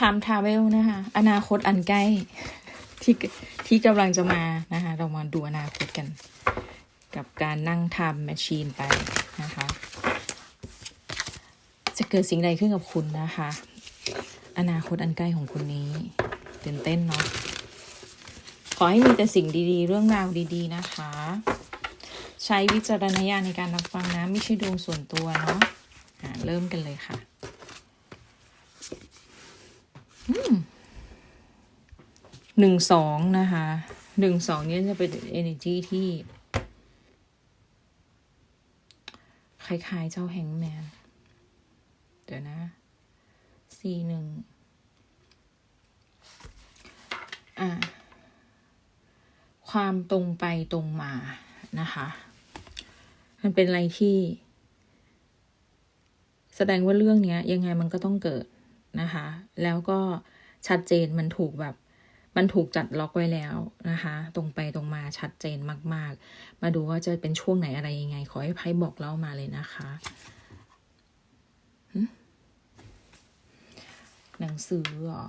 time travel นะคะ อนาคตอันใกล้ที่ที่กำลังจะมานะคะ เรามาดูอนาคตกัน กับการนั่งทำแมชชีนไปนะคะ จะเกิดสิ่งใดขึ้นกับคุณนะคะ อนาคตอันใกล้ของคุณนี้ตื่นเต้นเนาะขอให้มีแต่สิ่งดีๆ เรื่องราวดีๆนะคะ ใช้วิจารณญาณในการรับฟังนะ ไม่ใช่ดวงส่วนตัวเนาะะเริ่มกันเลยค่ะ หนึ่งสองนะคะหนึ่งสองนี้จะเป็น energy ที่คล้ายๆเจ้าแฮงแมน เดี๋ยวนะสี่หนึ่งอ่าความตรงไปตรงมานะคะ มันเป็นอะไรที่ แสดงว่าเรื่องเนี้ย ยังไงมันก็ต้องเกิด นะคะ แล้วก็ชัดเจนมันถูกแบบ มันถูกจัดล็อกไว้แล้วนะคะ ตรงไปตรงมาชัดเจนมาก ๆ มาดูว่าจะเป็นช่วงไหนอะไรยังไง ขอให้ไพ่บอกเล่ามาเลยนะคะหนังสือหรอ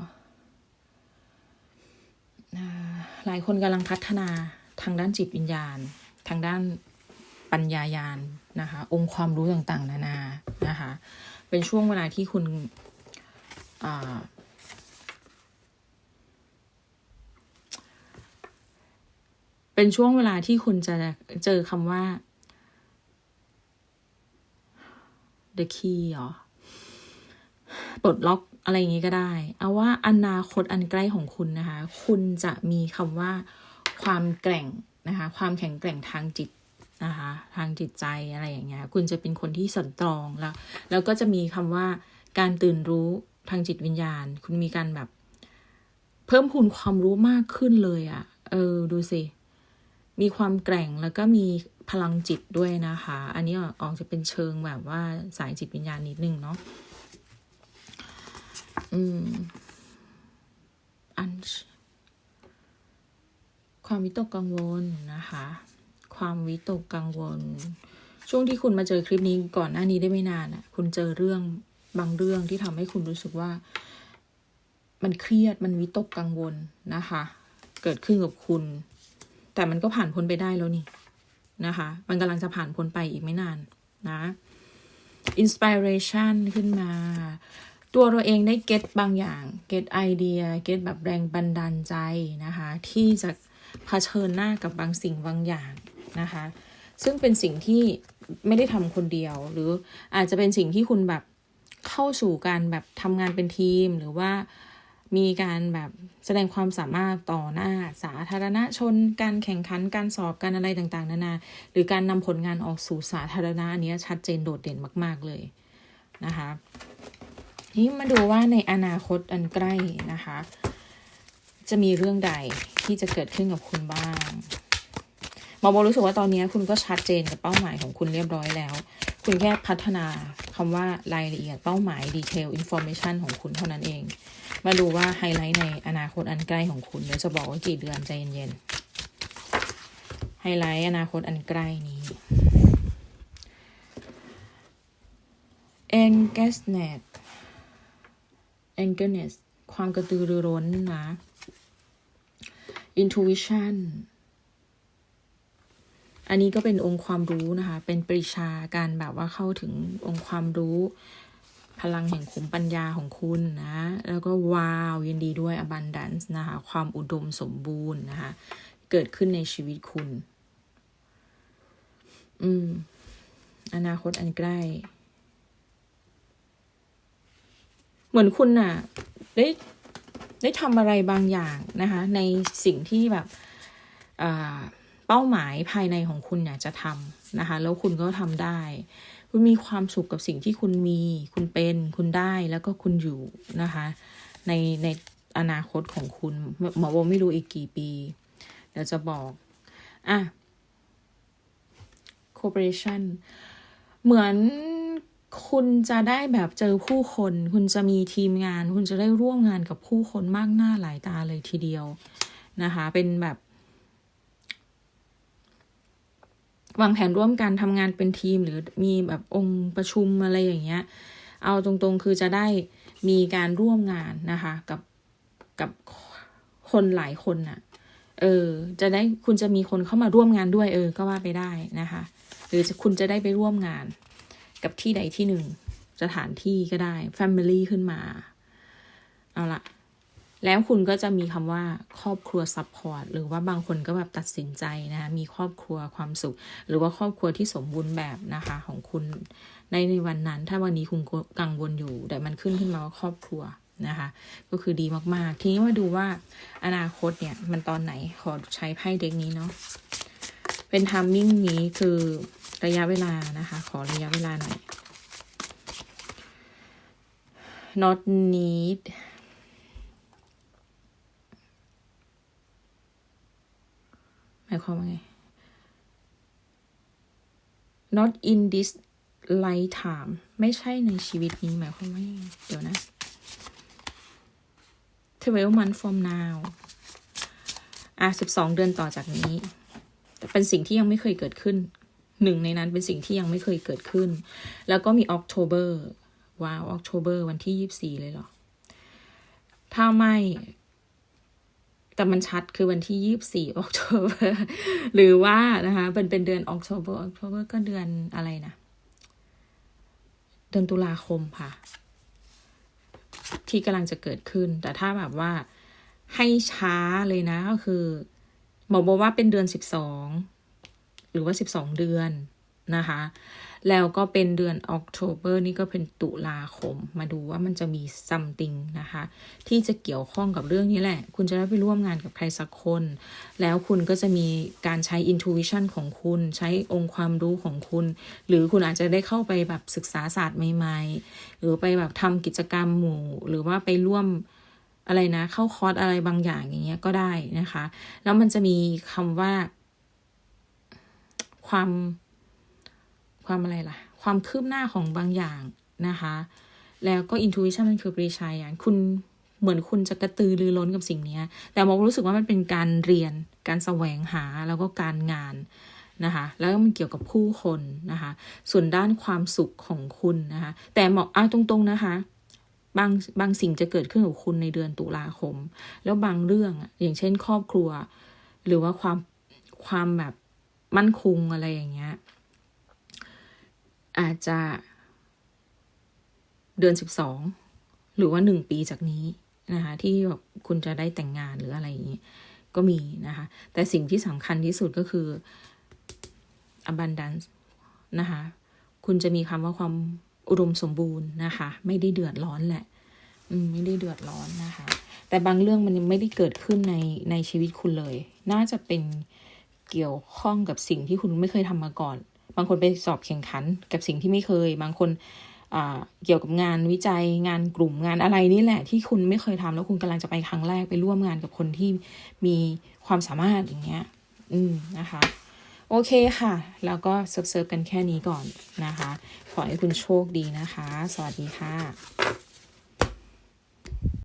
หลายคนกำลังพัฒนาทางด้านจิตวิญญาณ ทางด้านปัญญายาณนะคะ องค์ความรู้ต่างๆ นานานะคะ เป็นช่วงเวลาที่คุณ เป็นช่วงเวลาที่คุณจะเจอคำว่า the key หรอปลดล็อกอะไรอย่างนี้ก็ได้ เอาว่าอนาคตอันใกล้ของคุณนะคะ คุณจะมีคำว่า ความแกร่งนะคะ ความแข็งแกร่งทางจิตนะคะ ทางจิตใจอะไรอย่างเงี้ย คุณจะเป็นคนที่สันตรองแล้ว แล้วก็จะมีคำว่าการตื่นรู้ ทางจิตวิญญาณ คุณมีการแบบ เพิ่มพูนความรู้มากขึ้นเลยอะ่ะ เออ ดูสิ มีความแกร่งแล้วก็มีพลังจิตด้วยนะคะ อันนี้ออกจะเป็นเชิงแบบว่าสายจิตวิญญาณนิดนึงเนาะ อืม อัน ความวิตกกังวลนะคะ ความวิตกกังวล ช่วงที่คุณมาเจอคลิปนี้ก่อนหน้านี้ได้ไม่นานอะ่ะ คุณเจอเรื่อง บางเรื่องที่ทำให้คุณรู้สึกว่า มันเครียดมันวิตกกังวลนะคะ เกิดขึ้นกับคุณ แต่มันก็ผ่านพ้นไปได้แล้วนี่นะคะ มันกำลังจะผ่านพ้นไปอีกไม่นานนะอินสปิเรชันขึ้นมา ตัวเราเองได้เก็ตบางอย่าง เก็ตไอเดีย เก็ตแบบแรงบันดาลใจนะคะ ที่จะเผชิญหน้ากับบางสิ่งบางอย่างนะคะ ซึ่งเป็นสิ่งที่ไม่ได้ทำคนเดียว หรืออาจจะเป็นสิ่งที่คุณแบบ เข้าสู่การแบบทำงานเป็นทีมหรือว่ามีการแบบแสดงความสามารถต่อหน้าสาธารณชน การแข่งขันการสอบการอะไรต่างๆ นานา หรือการนำผลงานออกสู่สาธารณะอันนี้ชัดเจนโดดเด่นมาก ๆเลยนะคะนี่มาดูว่าในอนาคตอันใกล้นะคะ จะมีเรื่องใดที่จะเกิดขึ้นกับคุณบ้างหมอโบรู้สึกว่าตอนนี้คุณก็ชัดเจนกับเป้าหมายของคุณเรียบร้อยแล้ว คุณแค่พัฒนาคำว่ารายละเอียดเป้าหมายดีเทลอินโฟเมชันของคุณเท่านั้นเอง มาดูว่าไฮไลท์ในอนาคตอันใกล้ของคุณเดี๋ยวจะบอกว่ากี่เดือนใจเย็นๆไฮไลท์อนาคตอันใกล้นี้ engagement engagement ความกระตือรือร้นนะ intuition อันนี้ก็เป็นองค์ความรู้นะคะ เป็นปริชาการแบบว่าเข้าถึงองค์ความรู้ พลังแห่งขุมปัญญาของคุณนะ แล้วก็ว้าวยินดีด้วย abundance นะคะ ความอุดมสมบูรณ์นะคะ เกิดขึ้นในชีวิตคุณ อืม อนาคตอันใกล้ เหมือนคุณน่ะ ได้ได้ทำอะไรบางอย่างนะคะ ในสิ่งที่แบบอ่า เป้าหมายภายในของคุณอยากจะทำนะคะ แล้วคุณก็ทำได้ คุณมีความสุขกับสิ่งที่คุณมี คุณเป็น คุณได้แล้วก็คุณอยู่นะคะ ในในอนาคตของคุณหมอโบไม่รู้อีกกี่ปี เดี๋ยวจะบอก อะ corporation เหมือนคุณจะได้แบบเจอผู้คน คุณจะมีทีมงาน คุณจะได้ร่วมงานกับผู้คนมากหน้าหลายตาเลยทีเดียวนะคะ เป็นแบบ วางแผนร่วมกันทำงานเป็นทีม หรือมีแบบองค์ประชุมอะไรอย่างเงี้ย เอาตรงๆคือจะได้มีการร่วมงานนะคะ กับกับคนหลายคนน่ะ เออ จะได้คุณจะมีคนเข้ามาร่วมงานด้วย เออ ก็ว่าไปได้นะคะ หรือจะคุณจะได้ไปร่วมงาน กับที่ใดที่หนึ่งสถานที่ก็ได้ Family ขึ้นมา เอาละ แล้วคุณก็จะมีคำว่าครอบครัวซัพพอร์ตหรือว่าบางคนก็แบบตัดสินใจนะคะมีครอบครัวความสุข หรือว่าครอบครัวที่สมบูรณ์แบบนะคะของคุณในในวันนั้น ถ้าวันนี้คุณกังวลอยู่ แต่มันขึ้นขึ้นมาว่าครอบครัวนะคะ ก็คือดีมากๆ ทีนี้มาดูว่าอนาคตเนี่ย มันตอนไหนขอใช้ไพ่เด็กนี้เนาะเป็นทามมิ่งนี้คือระยะเวลานะคะ ขอระยะเวลาหน่อย not need หมาย ความว่าไง not in this lifetime ไม่ใช่ในชีวิตนี้หมายความว่ายังไงเดี๋ยวนะ12 month from now อะ12เดือนต่อจากนี้แต่เป็นสิ่งที่ยังไม่เคยเกิดขึ้น หนึ่งในนั้นเป็นสิ่งที่ยังไม่เคยเกิดขึ้น แล้วก็มี October ว้าว October วันที่24เลยเหรอ ถ้าไม่ แต่มันชัดคือวันที่24 October หรือว่านะคะเป็นเป็นเดือน October October ก็เดือนอะไรนะเดือนตุลาคมค่ะ ที่กำลังจะเกิดขึ้น แต่ถ้าแบบว่าให้ช้าเลยนะก็คือบอกบอกว่าเป็นเดือน12หรือว่า12เดือน นะคะ แล้วก็เป็นเดือนออกโทเบอร์นี่ก็เป็นตุลาคม มาดูว่ามันจะมี something นะคะ ที่จะเกี่ยวข้องกับเรื่องนี้แหละ คุณจะได้ไปร่วมงานกับใครสักคน แล้วคุณก็จะมีการใช้ intuition ของคุณ ใช้องค์ความรู้ของคุณ หรือคุณอาจจะได้เข้าไปแบบศึกษาศาสตร์ใหม่ๆ หรือไปแบบทำกิจกรรมหมู่ หรือว่าไปร่วมอะไรนะ เข้าคอร์สอะไรบางอย่างอย่างเงี้ยก็ได้นะคะ แล้วมันจะมีคำว่าความ ความอะไรล่ะ ความคืบหน้าของบางอย่างนะคะ แล้วก็ intuition มันคือปริชัยยางคุณเหมือนคุณจะกระตือรือร้นกับสิ่งนี้ แต่มองรู้สึกว่ามันเป็นการเรียน การแสวงหา แล้วก็การงานนะคะ แล้วมันเกี่ยวกับผู้คนนะคะ ส่วนด้านความสุขของคุณนะคะ แต่บอกเอาตรงๆนะคะ บางบางสิ่งจะเกิดขึ้นกับคุณในเดือนตุลาคม แล้วบางเรื่อง อย่างเช่น ครอบครัว หรือว่าความความแบบมั่นคงอะไรอย่างเงี้ย อาจจะเดือนสิบสองหรือว่าหนึ่งปีจากนี้นะคะที่แบบคุณจะได้แต่งงานหรืออะไรอย่างนี้ก็มีนะคะ แต่สิ่งที่สำคัญที่สุดก็คือ abundance นะคะ คุณจะมีคำว่าความอุดมสมบูรณ์นะคะ ไม่ได้เดือดร้อนแหละอืมไม่ได้เดือดร้อนนะคะ แต่บางเรื่องมันไม่ได้เกิดขึ้นในในชีวิตคุณเลย น่าจะเป็นเกี่ยวข้องกับสิ่งที่คุณไม่เคยทำมาก่อน บางคนไปสอบแข่งขันกับสิ่งที่ไม่เคย บางคนเกี่ยวกับงานวิจัยงานกลุ่มงานอะไรนี่แหละ ที่คุณไม่เคยทำแล้วคุณกำลังจะไปครั้งแรกไปร่วมงานกับคนที่มีความสามารถอย่างเงี้ย อืมนะคะ โอเคค่ะ แล้วก็เซิร์ฟกันแค่นี้ก่อนนะคะ ขอให้คุณโชคดีนะคะ สวัสดีค่ะ